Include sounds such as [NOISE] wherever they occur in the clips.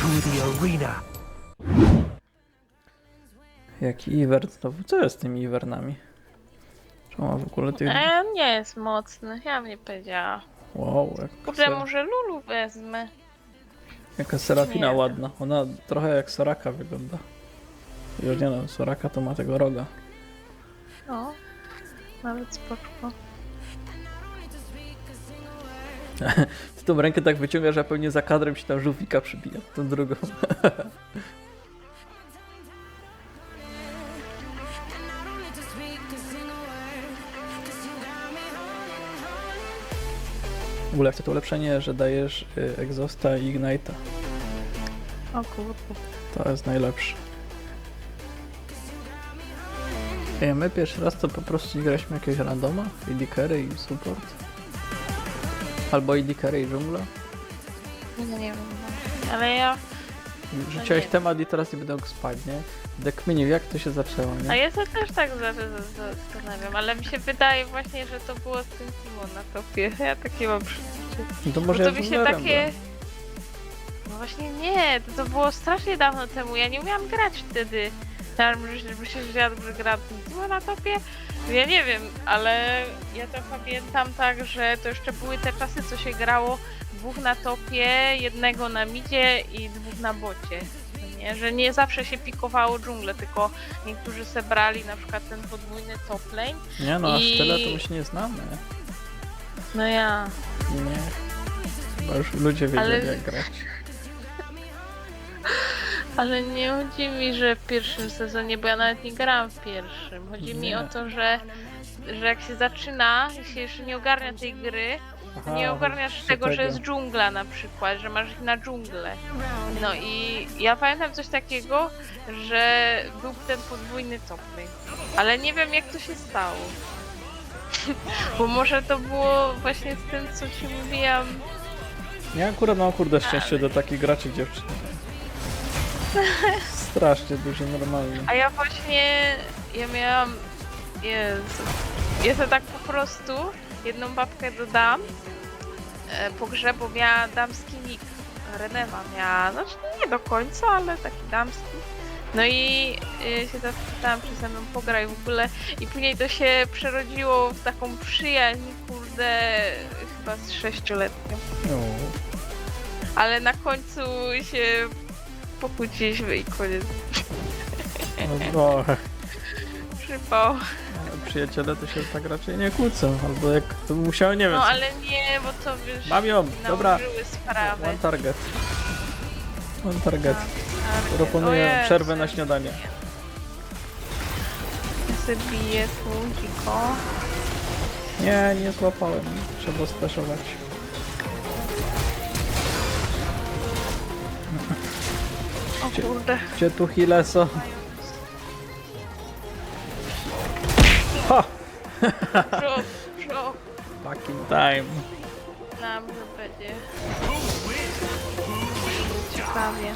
to the arena. Jaki Iwer znowu? Co jest z tymi Iwernami? Czemu ma w ogóle tych... E, nie jest mocny, ja bym nie powiedziała. Wow, jak Kurde, ser... może Lulu wezmę. jaka Serafina Nie wiem. ładna. Ona trochę jak Soraka wygląda. Już nie no, Soraka to ma tego roga. O, nawet spoczko. [LAUGHS] Ty tą rękę tak wyciągasz, a pewnie za kadrem się tam żółwika przybija, tą drugą. W ogóle chcę to ulepszenie, że dajesz y, Exhausta i Ignite'a. O kurde. To jest najlepsze. Ej, my pierwszy raz to po prostu graliśmy jakiegoś randoma? ID carry i support? Albo ID carry i dżungla? No nie wiem. Ale ja. Rzuciłeś nie. temat i teraz nie będę mógł spać, nie? Dekminił, jak to się zaczęło, A nie? ja się też tak za- za- za- zastanawiam, ale mi się wydaje właśnie, że to było z tym Timo na topie. Ja takie mam przeczucie. No to Bo może to ja mi się takie. No właśnie nie, to, to było strasznie dawno temu. Ja nie umiałam grać wtedy. Ja myślę, że ja dobrze grałam z Timo na topie. Ja nie wiem, ale ja to pamiętam tak, że to jeszcze były te czasy, co się grało dwóch na topie, jednego na midzie i dwóch na bocie. Nie, że nie zawsze się pikowało dżunglę, tylko niektórzy sebrali na przykład ten podwójny top lane. Nie no, aż I- tyle to my się nie znamy. No ja. Nie. Chyba już ludzie wiedzieli Ale- jak grać. Ale nie chodzi mi, że w pierwszym sezonie, bo ja nawet nie grałam w pierwszym. Chodzi mi Nie. o to, że, że jak się zaczyna i się jeszcze nie ogarnia tej gry, Aha, nie ogarniasz do tego, że jest dżungla na przykład, że masz ich na dżunglę. No i ja pamiętam coś takiego, że był ten podwójny top lane. Ale nie wiem jak to się stało. [LAUGHS] Bo może to było właśnie z tym, co ci mówiłam. Ja akurat mam kurde szczęście do takich graczy dziewczyn. [LAUGHS] Strasznie duży, normalnie. A ja właśnie, ja miałam, Jezu, ja to tak po prostu jedną babkę dodam e, po grze, bo miała damski nick. Renewa miała, znaczy nie do końca, ale taki damski. No i y, się zapytałam, czy ze mną pograj w ogóle i później to się przerodziło w taką przyjaźń, kurde, chyba z sześcioletnią. No. Ale na końcu się pokłóciliśmy i koniec. No, Przypał. przyjaciele to się tak raczej nie kłócą, albo jak to musiało, nie wiem. No co- ale nie, bo to wiesz, Mam ją, dobra. nałożyły sprawy. One target. One target. Tak, Proponuję Jezu. przerwę na śniadanie. Ja sobie biję tu, dziko. Nie, nie złapałem. Trzeba speszować. Cie- kurde. Gdzie tu Hileso? Ha! Drop, drop. Fucking time. Nam, że będzie. Ciekawie.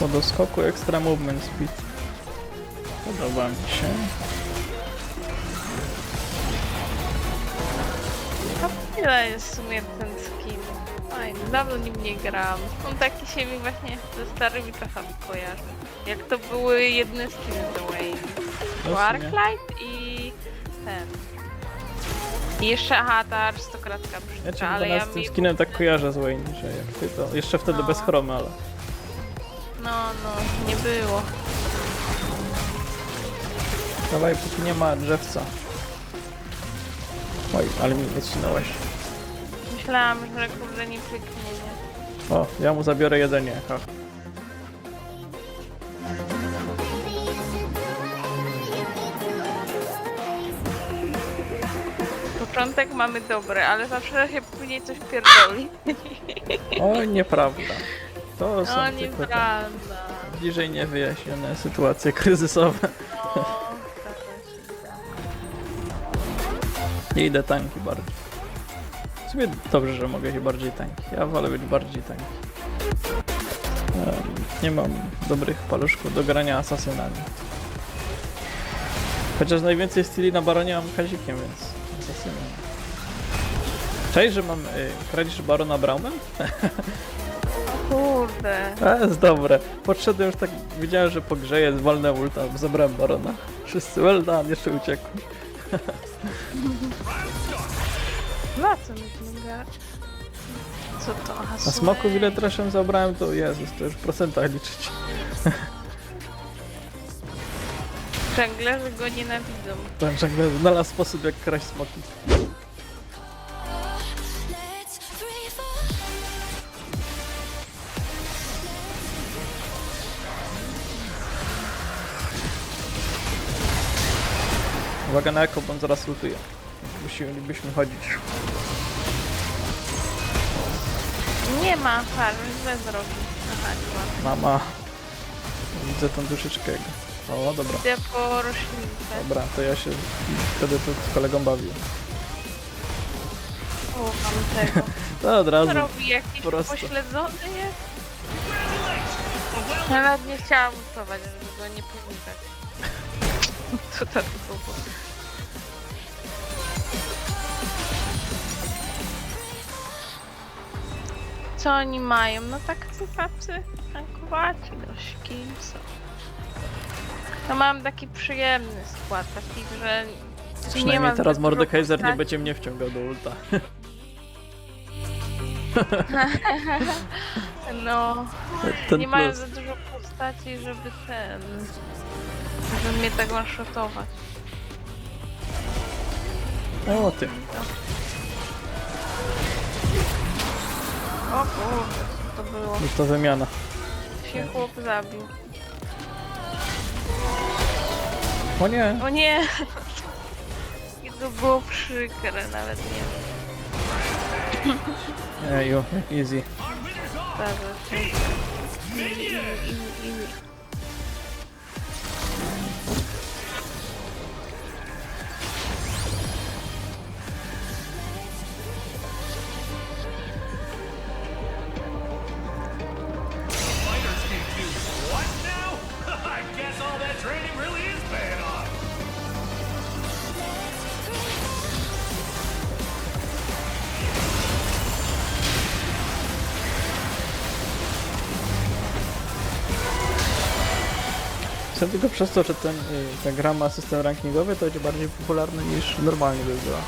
Po doskoku extra movement speed. Podoba mi się. A ile jest w sumie ten skin? Fajny, dawno nim nie gram. On taki się mi właśnie ze starymi czasami kojarzy. Jak to były jedne skiny do Wayne. No. Arclight i ten. I jeszcze, aha, ta arystokratka Ja brzydka, cię ale ja z tym mi... skinem tak kojarzę z Wayne, że jak ty to... Jeszcze wtedy No. bez chromy, ale... No, no, nie było. Dawaj, póki nie ma drzewca. Oj, ale mi odcinałeś. Myślałam, że kurde nie pyknie, nie? O, ja mu zabiorę jedzenie. Ha. Początek mamy dobry, ale zawsze się później coś pierdoli. Oj, nieprawda. To są No tylko te nieprawda. bliżej niewyjaśnione sytuacje kryzysowe. No, zgadza [LAUGHS] się. Nie idę tanki bardziej. sumie dobrze, że mogę być bardziej tanki. Ja wolę być bardziej tanki. Em, Nie mam dobrych paluszków do grania asasynami. Chociaż najwięcej styli na baronie mam kazikiem, więc asasynem. Cześć, że mam y, kradzież barona Braumem? [LAUGHS] Kurde. A, jest dobre. Podszedłem już tak, widziałem, że po grze jest wolne ulta, zabrałem barona. Wszyscy well done, jeszcze uciekł. [LAUGHS] Na co myśmy grać? Co to? Na smoku ile traszem zabrałem, to Jezus, to już w procentach liczyć. Żeglarze go nienawidzą. Ten żeglarz znalazł sposób jak kraść smoki. Uwaga na eko, bo on zaraz lutuje. Musielibyśmy chodzić. Nie ma farmy, źle zrobi. Aha, nie ma. Mama. Widzę tą duszyczkę jego. O, dobra. Idę po roślinkę. Dobra, to ja się wtedy tu z kolegą bawię. O, mam tego. [LAUGHS] To od razu. Co robi? Jakiś prosto. pośledzony jest? Nawet nie chciałam usuwać, żeby go nie powitać. [LAUGHS] Co to było? Co oni mają? No tak tacy tankowaci dość kim są. No mam taki przyjemny skład, taki, że nie Przynajmniej ma teraz zbyt Mordekaiser nie będzie mnie wciągał do ulta. [LAUGHS] No, Ten nie mają plus. za dużo postaci, żeby ten... żeby mnie tak one-shotować. O ty. O kurde, co to było? Już to wymiana. Się chłop zabił. O nie. O nie! I [LAUGHS] to było przykre, nawet nie wiem. Eju, easy. Zdarza się. I, i, i, i. Chcę tylko przez to, że ten, y, ta gra ma system rankingowy, to będzie bardziej popularny niż normalnie by była.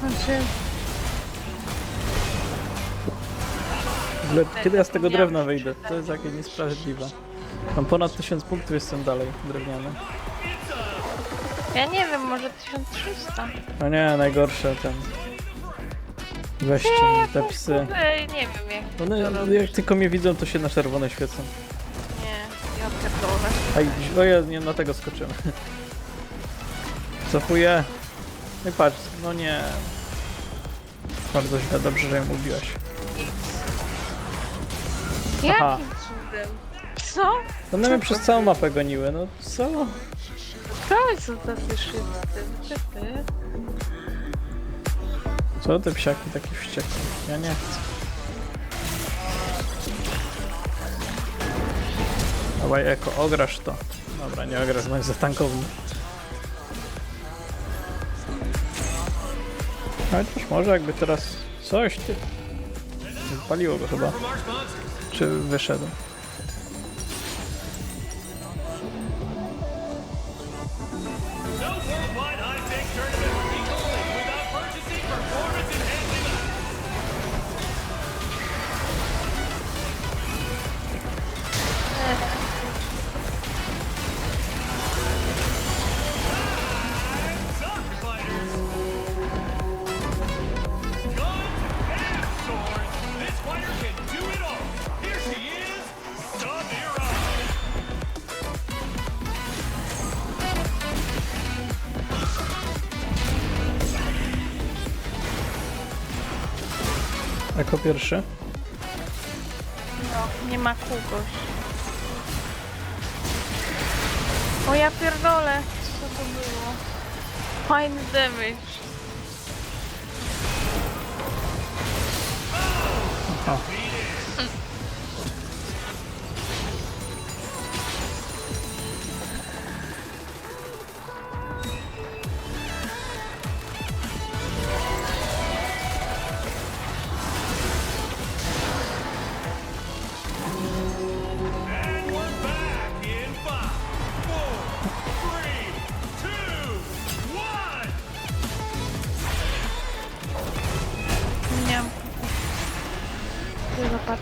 Znaczy, W ogóle, kiedy ja z tego drewna wyjdę? To jest jakieś niesprawiedliwe. Mam ponad 1000 punktów, jestem dalej drewniany. ja nie wiem, może 1300. No nie, najgorsze ten... Weźcie te psy. Ej, nie wiem jak One jak tylko mnie widzą, to się na czerwone świecą. Pierdolę. Aj, o ja nie na tego skoczyłem. [LAUGHS] Cofuję. No i patrz, no nie. Bardzo źle, dobrze, że ją ubiłaś. Aha. Jakim cudem? Co? One mnie przez całą mapę goniły, no co? To są tacy szybcy. Czy ty? Co te psiaki takie wściekłe? Ja nie chcę. Dawaj eko, ograsz to. Dobra, nie ograsz, bądź za tankowny. Chociaż może jakby teraz coś ty... Paliło go chyba. Czy wyszedł? Jako pierwszy. No, nie ma kogoś. O ja pierdolę, co to było? Fajny damage. Aha.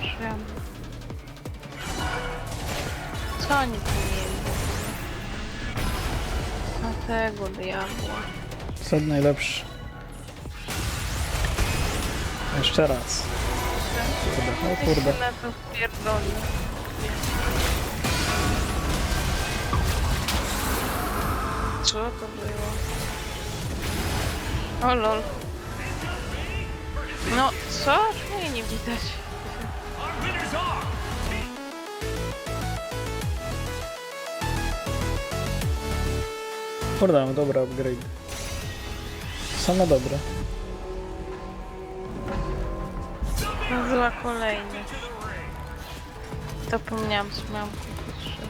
Nie zobaczyłam. Co oni tu mieli? Na tego diabła. Sad najlepszy. Jeszcze raz. Kurde, o kurde. Na to wpierdoli. Co to było? O lol. No co? Czemu nie widać? Mam dobre upgrade. Same dobre. Nazywa kolejny. Zapomniałam, co miałam kupić. że-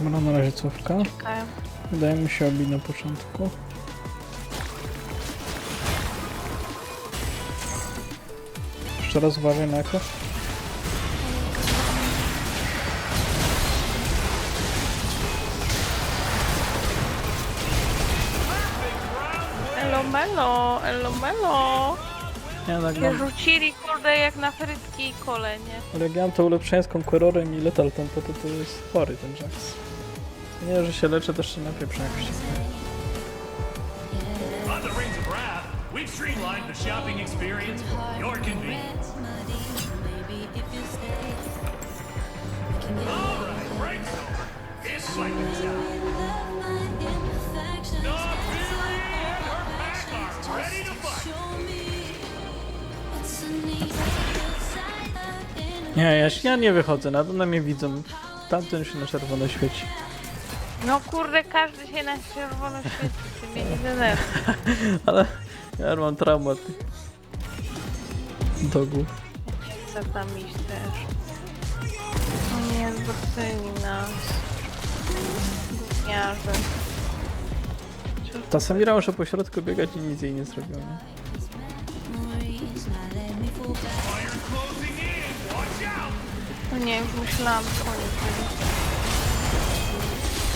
Dobra, na razie cofka. Czekaj. Wydaje mi się obić na początku. Jeszcze raz uważaj na eko. Elo melo, elo melo. Nie, tak mam. rzucili kurde jak na frytki i kole, nie? Ale jak ja mam to ulepszenie z Conquerorem i Lethal Tempo, to to jest chory ten Jax. Nie, że się leczę, też się napieprzę on We've streamlined the shopping experience for your convenience. All right, break's over. It's fighting time. Not Fury and her pack are ready to fight. Nie, ja, się- ja nie wychodzę, na to na mnie widzą. Tamten się na czerwono świeci. No kurde, każdy się na czerwono świeci, ty mnie nie denerwuj. [LAUGHS] Ale ja mam traumat dogów. Chcę tam iść też. O nie, zobaczyli nas. Gówniarze. Ta Samira może po środku biegać i nic jej nie. Nie? Out. No nie, już myślałam, co oni byli.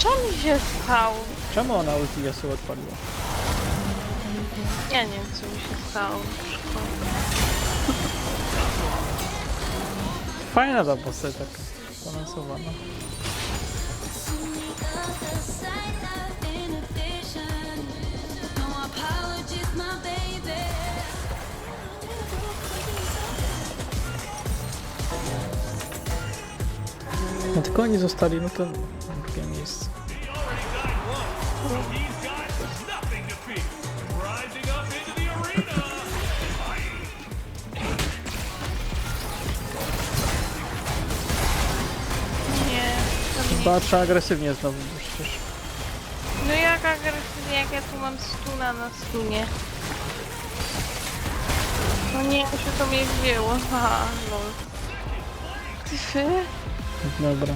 Co mi się stało? Czemu ona ulti Yasuo odpaliła? Ja nie wiem, co mi się stało. Szkoda. Fajna ta postać taka balansowana. No tylko oni zostali, no to drugie miejsce. Nie, to mnie... Chyba trzeba agresywnie znowu, bo przecież No jak agresywnie, jak ja tu mam stuna na stunie. No nie, się to mnie wzięło. [LAUGHS] Aha, lol. Ty? Dobra.